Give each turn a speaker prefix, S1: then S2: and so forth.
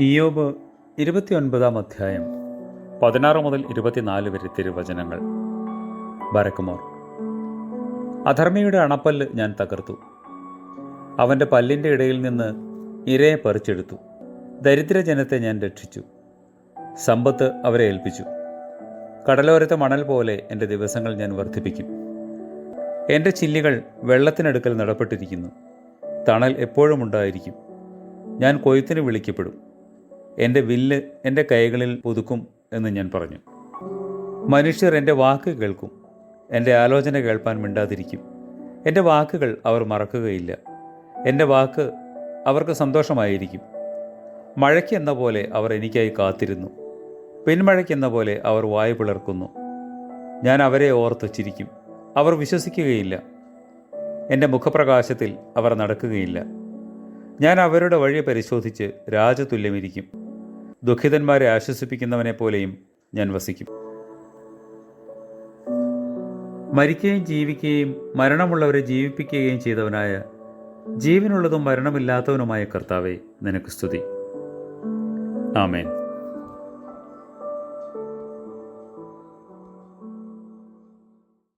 S1: ഇയോബ് ഇരുപത്തിയൊൻപതാം അധ്യായം. പതിനാറ് മുതൽ ഇരുപത്തിനാല് വരെ തിരുവചനങ്ങൾ. ബരക്കുമോർ അധർമ്മിയുടെ അണപ്പല്ല് ഞാൻ തകർത്തു. അവന്റെ പല്ലിന്റെ ഇടയിൽ നിന്ന് ഇരയെ പറിച്ചെടുത്തു. ദരിദ്രജനത്തെ ഞാൻ രക്ഷിച്ചു. സമ്പത്ത് അവരെ ഏൽപ്പിച്ചു. കടലോരത്തെ മണൽ പോലെ എന്റെ ദിവസങ്ങൾ ഞാൻ വർദ്ധിപ്പിക്കും. എന്റെ ചില്ലികൾ വെള്ളത്തിനടുക്കൽ നടപ്പെട്ടിരിക്കുന്നു. തണൽ എപ്പോഴും ഉണ്ടായിരിക്കും. ഞാൻ കൊയ്ത്തിന് വിളിക്കപ്പെടും. എന്റെ വില്ല് എന്റെ കൈകളിൽ പുതുക്കും എന്ന് ഞാൻ പറഞ്ഞു. മനുഷ്യർ എന്റെ വാക്ക് കേൾക്കും. എന്റെ ആലോചന കേൾപ്പാൻ മിണ്ടാതിരിക്കും. എന്റെ വാക്കുകൾ അവർ മറക്കുകയില്ല. എന്റെ വാക്ക് അവർക്ക് സന്തോഷമായിരിക്കും. മഴയ്ക്ക് എന്ന പോലെ അവർ എനിക്കായി കാത്തിരുന്നു. പിന്മഴയ്ക്കെന്ന പോലെ അവർ വായു പിളർക്കുന്നു. ഞാൻ അവരെ ഓർത്ത് ചിരിക്കും. അവർ വിശ്വസിക്കുകയില്ല. എന്റെ മുഖപ്രകാശത്തിൽ അവർ നടക്കുകയില്ല. ഞാൻ അവരുടെ വഴി പരിശോധിച്ച് രാജതുല്യമിരിക്കും. ദുഃഖിതന്മാരെ ആശ്വസിപ്പിക്കുന്നവനെ പോലെയും ഞാൻ വസിക്കും. മരിക്കുകയും ജീവിക്കുകയും മരണമുള്ളവരെ ജീവിപ്പിക്കുകയും ചെയ്തവനായ ജീവനുള്ളതും മരണമില്ലാത്തവനുമായ കർത്താവെ നിനക്ക് സ്തുതി. ആമേൻ.